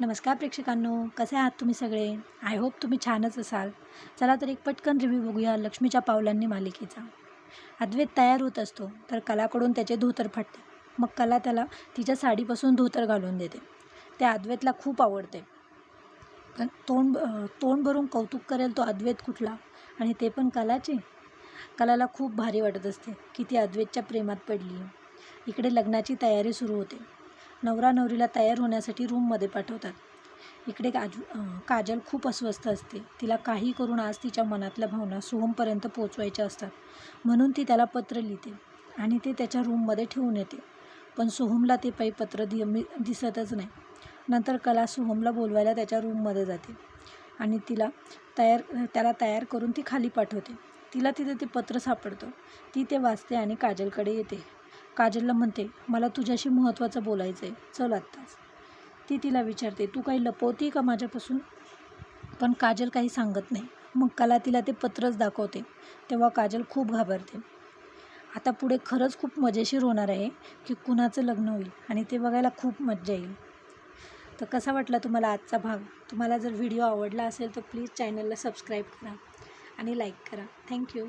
नमस्कार प्रेक्षकांनो कसे आहात तुम्ही सगळे? आय होप तुम्ही छानच असाल. चला तर एक पटकन रिव्ह्यू बघूया लक्ष्मीच्या पावलांनी मालिकेचा. अद्वैत तयार होत असतो तर कलाकडून त्याचे धोतर फाटते. मग कला त्याला तिच्या साडीपासून धोतर घालून देते. ते अद्वैतला खूप आवडते. पण तोंड तोंड भरून कौतुक करेल तो अद्वैत कुठला? आणि ते पण कलाचे? कलाला खूप भारी वाटत असते की ती अद्वैतच्या प्रेमात पडली. इकडे लग्नाची तयारी सुरू होते. नवरा नवरीला तयार होण्यासाठी रूममध्ये पाठवतात. इकडे काजू काजल खूप अस्वस्थ असते. तिला काही करून आज तिच्या मनातल्या भावना सोहमपर्यंत पोचवायच्या असतात. म्हणून ती त्याला पत्र लिहिते आणि ते त्याच्या रूममध्ये ठेवून येते. पण सोहमला ते पायी पत्र दि मी दिसतच नाही. नंतर कला सोहमला बोलवायला त्याच्या रूममध्ये जाते आणि तिला तयार त्याला तयार करून ती खाली पाठवते. तिला तिथे ते पत्र सापडतं. ती ते वाचते आणि काजलकडे येते. काजलला म्हणते मला तुझ्याशी महत्त्वाचं बोलायचं आहे चल आत्ताच. ती तिला विचारते तू काही लपवती का माझ्यापासून? पण काजल काही सांगत नाही. मग कला तिला ते पत्रच दाखवते. तेव्हा काजल खूप घाबरते. आता पुढे खरंच खूप मजेशीर होणार आहे की कुणाचं लग्न होईल आणि ते बघायला खूप मज्जा येईल. तर कसा वाटला तुम्हाला आजचा भाग? तुम्हाला जर व्हिडिओ आवडला असेल तर प्लीज चॅनलला सबस्क्राईब करा आणि लाईक करा. थँक्यू